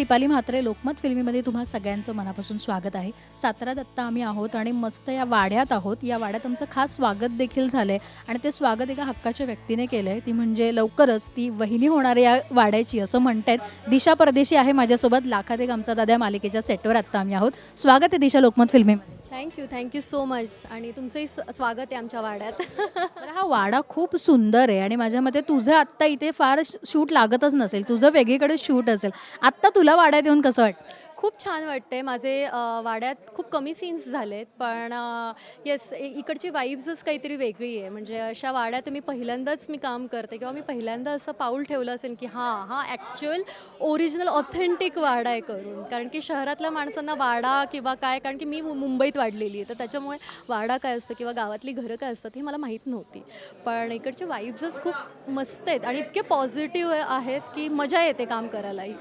दीपाली म्हात्रे लोकमत फिल्मीमध्ये तुम्हा सगळ्यांचं मनापासून स्वागत आहे. सातारा दत्ता आम्ही आहोत आणि मस्त या वाड्यात आहोत. या वाड्यात आमचं खास स्वागत देखील झालंय आणि ते स्वागत एका हक्काच्या व्यक्तीने केलंय. ती म्हणजे लवकरच ती वहिनी होणार या वाड्याची असं म्हणतायत. दिशा परदेशी आहे माझ्यासोबत. लाखात एक आमचा दादा मालिकेच्या सेटवर आत्ता आम्ही आहोत. स्वागत आहे Disha Lokmat फिल्मीमध्ये. Thank you thank you so much आणि तुमचंही स- स्वागत आहे आमच्या वाड्यात. तर हा वाडा खूप सुंदर आहे आणि माझ्या मते तुझं आत्ता इथे फार शूट लागतच नसेल. तुझं वेगळीकडे शूट असेल. आत्ता तुला वाड्यात येऊन कसं वाटतं? खूप छान वाटते माझे वाड्यात खूप कमी सीन्स झालेत पण येस इकडची वाईब्सच काहीतरी वेगळी आहे. म्हणजे अशा वाड्यात मी पहिल्यांदाच मी काम करते किंवा मी पहिल्यांदा असं पाऊल ठेवलं असेल की हां हा ॲक्च्युअल ओरिजिनल ऑथेंटिक वाडा आहे करून. कारण की शहरातल्या माणसांना वाडा किंवा काय कारण की मी मुंबईत वाढलेली आहे. तर त्याच्यामुळे वाडा काय असतं किंवा गावातली घरं काय असतात हे मला माहीत नव्हती. पण इकडचे वाईब्सच खूप मस्त आहेत आणि इतके पॉझिटिव्ह आहेत की मजा येते काम करायलाही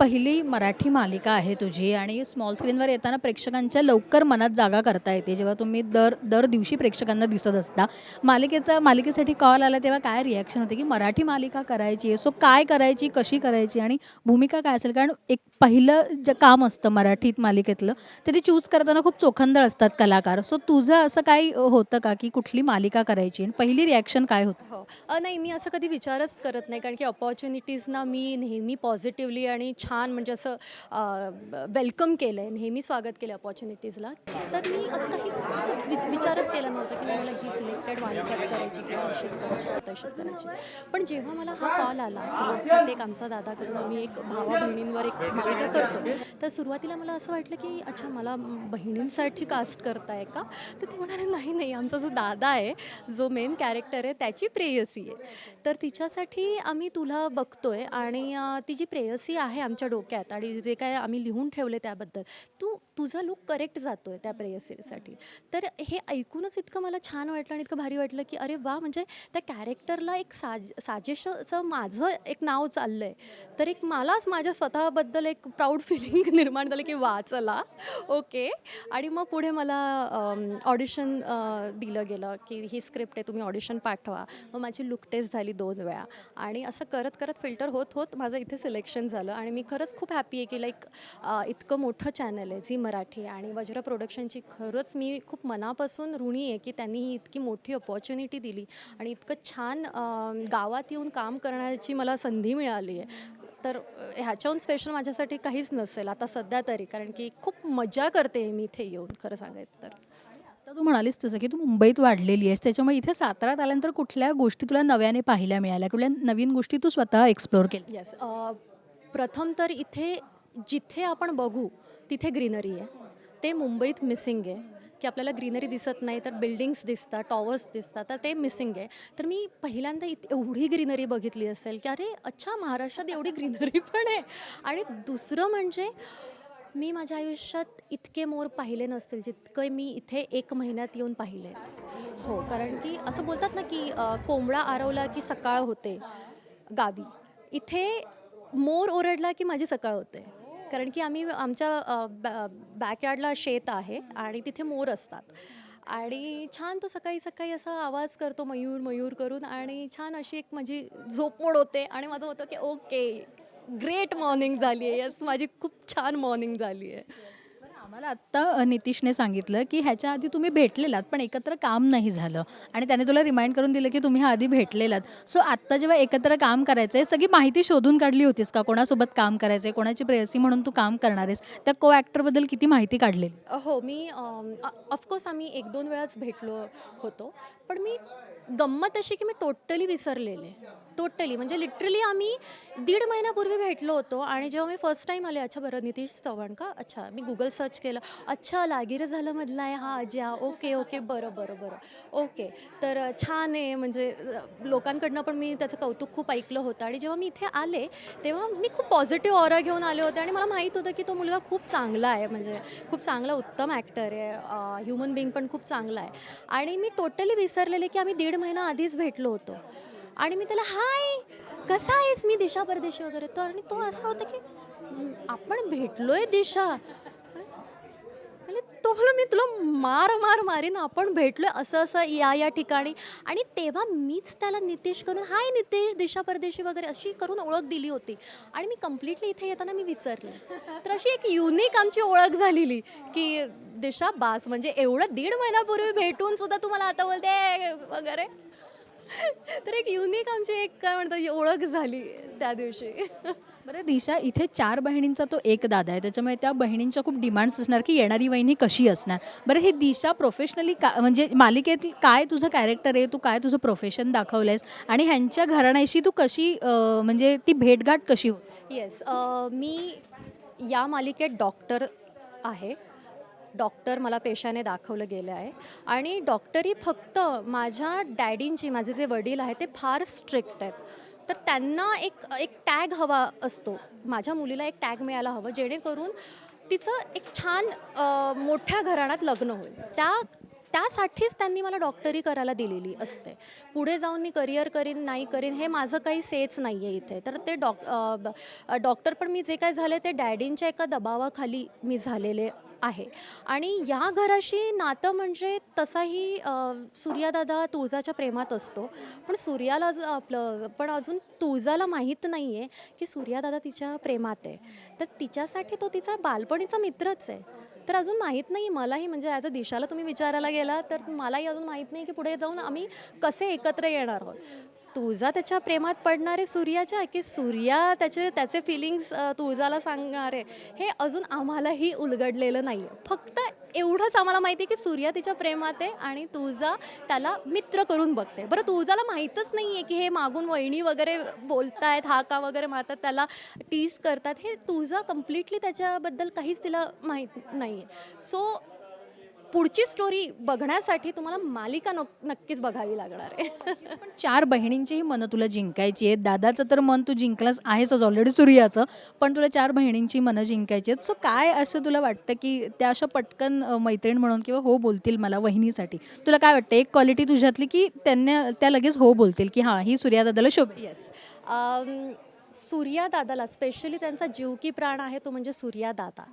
पहिली मराठी मालिका आहे तुझी आणि स्मॉल स्क्रीनवर येताना प्रेक्षकांच्या लवकर मनात जागा करता येते. जेव्हा तुम्ही दर दर दिवशी प्रेक्षकांना दिसत असता मालिकेचा मालिकेसाठी कॉल आला तेव्हा काय रिॲक्शन होते की मराठी मालिका करायची आहे? सो काय करायची कशी करायची आणि भूमिका काय असेल? कारण एक पहिलं जे काम असतं मराठीत मालिकेतलं ते ते चूज करताना खूप चोखंदळ असतात कलाकार. सो तुझं असं काही होतं का की कुठली मालिका करायची आणि पहिली रिॲक्शन काय होतं? हो. नाही मी असं कधी विचारच करत नाही कारण की अपॉर्च्युनिटीजना मी नेहमी पॉझिटिव्हली आणि छान म्हणजे असं वेलकम केलं आहे नेहमी स्वागत केलं अपॉर्च्युनिटीजला तर मी असं काही विचारच केला नव्हता की नाही मला ही सिलेक्टेड मालिकाच करायची किंवा अशीच करायची तशीच करायची. पण जेव्हा मला हा कॉल आला की एक आमचा दादा करून आम्ही एक भावा बहिणींवर एक मालिका करतो. तर सुरुवातीला मला असं वाटलं की अच्छा मला बहिणींसाठी कास्ट करताय का? तर ते म्हणाले नाही नाही आमचा जो दादा आहे जो मेन कॅरेक्टर आहे त्याची प्रेयसी आहे. तर तिच्यासाठी आम्ही तुला बघतोय आणि ती जी प्रेयसी आहे आमच्या डोक्यात आणि जे काय आम्ही लिहून ठेवले त्याबद्दल तू तुझा लुक करेक्ट जातोय त्या प्रेयसीसाठी. तर हे ऐकूनच इतकं मला छान वाटलं आणि इतकं भारी वाटलं की अरे वा म्हणजे त्या कॅरेक्टरला एक साज साजेशचं माझं एक नाव चाललं आहे तर एक मलाच माझ्या स्वतःबद्दल एक प्राऊड फिलिंग निर्माण झालं की वा चला. ओके आणि मग पुढे मला ऑडिशन दिलं गेलं की ही स्क्रिप्ट आहे तुम्ही ऑडिशन पाठवा. मग माझी लुक टेस्ट झाली दोन वेळा. आणि असं करत करत फिल्टर होत होत माझं इथे सिलेक्शन झालं. आणि मी खरंच खूप हॅपी आहे की लाईक इतकं मोठं चॅनल आहे झी मराठी आणि वज्र प्रोडक्शनची खरंच मी खूप मनापासून ऋणी आहे की त्यांनी ही इतकी मोठी अपॉर्च्युनिटी दिली. आणि इतकं छान गावात येऊन काम करण्याची मला संधी मिळाली आहे. तर ह्याच्याहून स्पेशल माझ्यासाठी काहीच नसेल आता सध्या तरी. कारण की खूप मजा करते मी इथे येऊन खरं सांगायचं तर. आता तू म्हणालीस तसं की तू मुंबईत वाढलेली आहेस. त्याच्यामुळे इथे साताऱ्यात आल्यानंतर कुठल्या गोष्टी तुला नव्याने पाहायला मिळाल्या? कुठल्या नवीन गोष्टी तू स्वतः एक्सप्लोअर केल्या? येस प्रथम तर इथे जिथे आपण बघू तिथे ग्रीनरी आहे. ते मुंबईत मिसिंग आहे. की आपल्याला ग्रीनरी दिसत नाही तर बिल्डिंग्स दिसतात टॉवर्स दिसतात तर ते मिसिंग आहे. तर मी पहिल्यांदा इत एवढी ग्रीनरी बघितली असेल की अरे अच्छा महाराष्ट्रात एवढी ग्रीनरी पण आहे. आणि दुसरं म्हणजे मी माझ्या आयुष्यात इतके मोर पाहिले नसतील जितके मी इथे एक महिन्यात येऊन पाहिले. हो कारण की असं बोलतात ना की कोंबडा आरवला की सकाळ होते गावी. इथे मोर ओरडला की माझी सकाळ होते. कारण की आम्ही आमच्या बॅकयार्डला शेत आहे आणि तिथे मोर असतात. आणि छान तो सकाळी सकाळी असा आवाज करतो मयूर मयूर करून आणि छान अशी एक माझी झोपमोड होते आणि माझं होतं की ओके ग्रेट मॉर्निंग झाली आहे. यस माझी खूप छान मॉर्निंग झाली आहे. आम्हाला आत्ता नितीशने सांगितलं की ह्याच्या आधी तुम्ही भेटलेलात पण एकत्र काम नाही झालं. आणि त्याने तुला रिमाइंड करून दिलं की तुम्ही आधी भेटलेलात. सो आत्ता जेव्हा एकत्र काम करायचं आहे सगळी माहिती शोधून काढली होतीस का? कोणासोबत काम करायचं आहे कोणाची प्रेयसी म्हणून तू काम करणार आहेस त्या को ॲक्टरबद्दल किती माहिती काढलेली? हो मी ऑफकोर्स आम्ही एक दोन वेळाच भेटलो होतो. पण मी गंमत अशी की मी टोटली विसरलेले. टोटली. म्हणजे लिटरली आम्ही दीड महिन्यापूर्वी भेटलो होतो आणि जेव्हा मी फर्स्ट टाईम आले अच्छा बरं नितीश चव्हाण का? अच्छा मी गुगल सर्च केलं. अच्छा लागिरं झालं मधला आहे हा अज्या ओके ओके बरं बरं बरं. ओके तर छान आहे. म्हणजे लोकांकडनं पण मी त्याचं कौतुक खूप ऐकलं होतं. आणि जेव्हा मी इथे आले तेव्हा मी खूप पॉझिटिव्ह ऑरा घेऊन आले होते. आणि मला माहीत होतं की तो मुलगा खूप चांगला आहे. म्हणजे खूप चांगला उत्तम ॲक्टर आहे. ह्युमन बिंग पण खूप चांगला आहे. आणि मी टोटली विसरलेले की आम्ही दीड महिना आधीच भेटलो होतो. आणि मी त्याला हाय कसा आहेस? मी दिशा परदेशी वगैरे. तर आणि तो असा होता की आपण भेटलोय दिशा. तो मी तुला मार मार मारीन आपण भेटलो असं असं या या ठिकाणी. आणि तेव्हा मीच त्याला नितेश करून हाय नितेश दिशा परदेशी वगैरे अशी करून ओळख दिली होती. आणि मी कम्प्लिटली इथे येताना मी विसरले. तर अशी एक युनिक आमची ओळख झालेली की दिशा बास म्हणजे एवढं दीड महिन्यापूर्वी भेटून सुद्धा तुम्हाला आता बोलते वगैरे. तर एक युनिक आमची एक काय म्हणतात ओळख झाली त्या दिवशी. बरं दिशा इथे चार बहिणींचा तो एक दादा आहे. त्याच्यामुळे त्या बहिणींच्या खूप डिमांड्स असणार की येणारी वहिनी कशी असणार. बरं ही दिशा प्रोफेशनली का म्हणजे मालिकेतील काय तुझं कॅरेक्टर आहे? तू काय तुझं प्रोफेशन दाखवलंयस? आणि ह्यांच्या घराण्याशी तू कशी म्हणजे ती भेटगाठ कशी होती? येस मी या मालिकेत डॉक्टर आहे. डॉक्टर मला पेशाने दाखवलं गेलं आहे. आणि डॉक्टरी फक्त माझ्या डॅडींची माझे जे वडील आहेत ते फार स्ट्रिक्ट आहेत. तर त्यांना एक एक टॅग हवा असतो. माझ्या मुलीला एक टॅग मिळायला हवं जेणेकरून तिचं एक छान मोठ्या घराण्यात लग्न होईल. त्या त्यासाठीच त्यांनी मला डॉक्टरी करायला दिलेली असते. पुढे जाऊन मी करिअर करीन नाही करीन हे माझं काही सेच नाही आहे इथे. तर ते डॉक डॉक्टर पण मी जे काय झाले ते डॅडींच्या एका दबावाखाली मी झालेले आहे. आणि या घराशी नातं म्हणजे तसाही सूर्यादादा तुळजाच्या प्रेमात असतो. पण सूर्याला ज- आपलं पण अजून तुळजाला माहीत नाही आहे की सूर्यादादा तिच्या प्रेमात आहे. तर तिच्यासाठी तो तिचा बालपणीचा मित्रच आहे. तर अजून माहीत नाही मलाही म्हणजे ॲज अ दिशाला तुम्ही विचारायला गेला तर मलाही अजून माहीत नाही की पुढे जाऊन आम्ही कसे एकत्र येणार आहोत. तुळजा त्याच्या प्रेमात पडणार आहे सूर्याच्या की सूर्या त्याचे त्याचे फिलिंग्स तुळजाला सांगणार आहे हे अजून आम्हालाही उलगडलेलं नाही आहे फक्त एवढंच आम्हाला माहिती आहे की सूर्या तिच्या प्रेमात आहे आणि तुळजा त्याला मित्र करून बघते. बरं तुळजाला माहीतच नाही आहे की हे मागून वहिनी वगैरे बोलतायत हाका वगैरे मारतात त्याला टीज करतात हे तुळजा कम्प्लिटली त्याच्याबद्दल काहीच तिला माहीत नाही आहे सो पुढची स्टोरी बघण्यासाठी तुम्हाला मालिका नक नक्कीच बघावी लागणार आहे. पण चार बहिणींचीही मनं तुला जिंकायची आहेत. दादाचं तर मन तू जिंकलास आहेच ऑलरेडी सूर्याचं पण तुला चार बहिणींची मनं जिंकायची आहेत. सो काय असं तुला वाटतं की त्या अशा पटकन मैत्रीण म्हणून किंवा हो बोलतील मला वहिनीसाठी? तुला काय वाटतं एक क्वालिटी तुझ्यातली की त्यांना त्या लगेच हो बोलतील की हां ही सूर्यादादाला शोभेल येस सूर्यादादाला स्पेशली त्यांचा जीव की प्राण आहे तो म्हणजे सूर्यादादा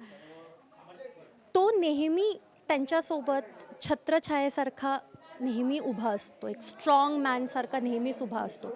तो नेहमी त्यांच्यासोबत छत्रछायेसारखा नेहमी उभा असतो. एक स्ट्रॉंग मॅनसारखा नेहमीच उभा असतो.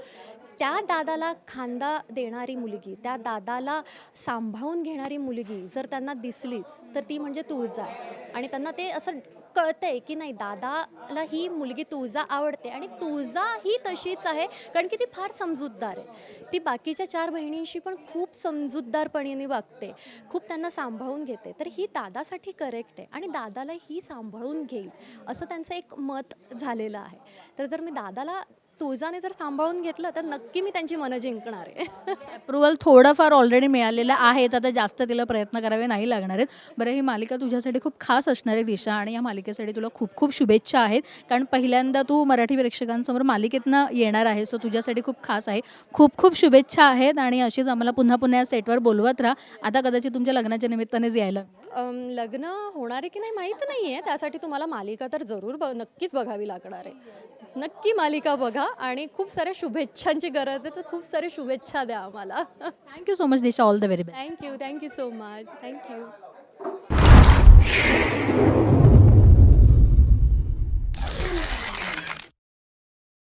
त्या दादाला खांदा देणारी मुलगी त्या दादाला सांभाळून घेणारी मुलगी जर त्यांना दिसलीच तर ती म्हणजे तुळजा. आणि त्यांना ते असं कळतंय की नाही दादाला ही मुलगी तुळजा आवडते आणि तुळजा ही तशीच आहे कारण की ती फार समजूतदार आहे. ती बाकीच्या चार बहिणींशी पण खूप समजूतदारपणीने वागते खूप त्यांना सांभाळून घेते. तर ही दादासाठी करेक्ट आहे आणि दादाला ही सांभाळून घेईल असं त्यांचं एक मत झालेलं आहे. तर जर मी दादाला तुळजाने जर सांभाळून घेतलं तर नक्की मी त्यांची मनं जिंकणार आहे. अप्रुव्हल थोडंफार ऑलरेडी मिळालेलं आहे. तर आता जास्त तिला प्रयत्न करावे नाही लागणार आहेत. बरं ही मालिका तुझ्यासाठी खूप खास असणार आहे दिशा आणि या मालिकेसाठी तुला खूप खूप शुभेच्छा आहेत. कारण पहिल्यांदा तू मराठी प्रेक्षकांसमोर मालिकेतनं येणार आहे सो तुझ्यासाठी खूप खास आहे. खूप खूप शुभेच्छा आहेत. आणि अशीच आम्हाला पुन्हा पुन्हा या सेटवर बोलवत राहा. आता कदाचित तुमच्या लग्नाच्या निमित्तानेच यायला. लग्न होणार आहे की नाही माहीत नाही आहे त्यासाठी तुम्हाला मालिका तर जरूर ब नक्कीच बघावी लागणार आहे. नक्की मालिका बघा. आणि खूप साऱ्या शुभेच्छांची गरज आहे तर खूप साऱ्या शुभेच्छा द्या आम्हाला. Thank you so much Disha all the very best thank you thank you so much thank you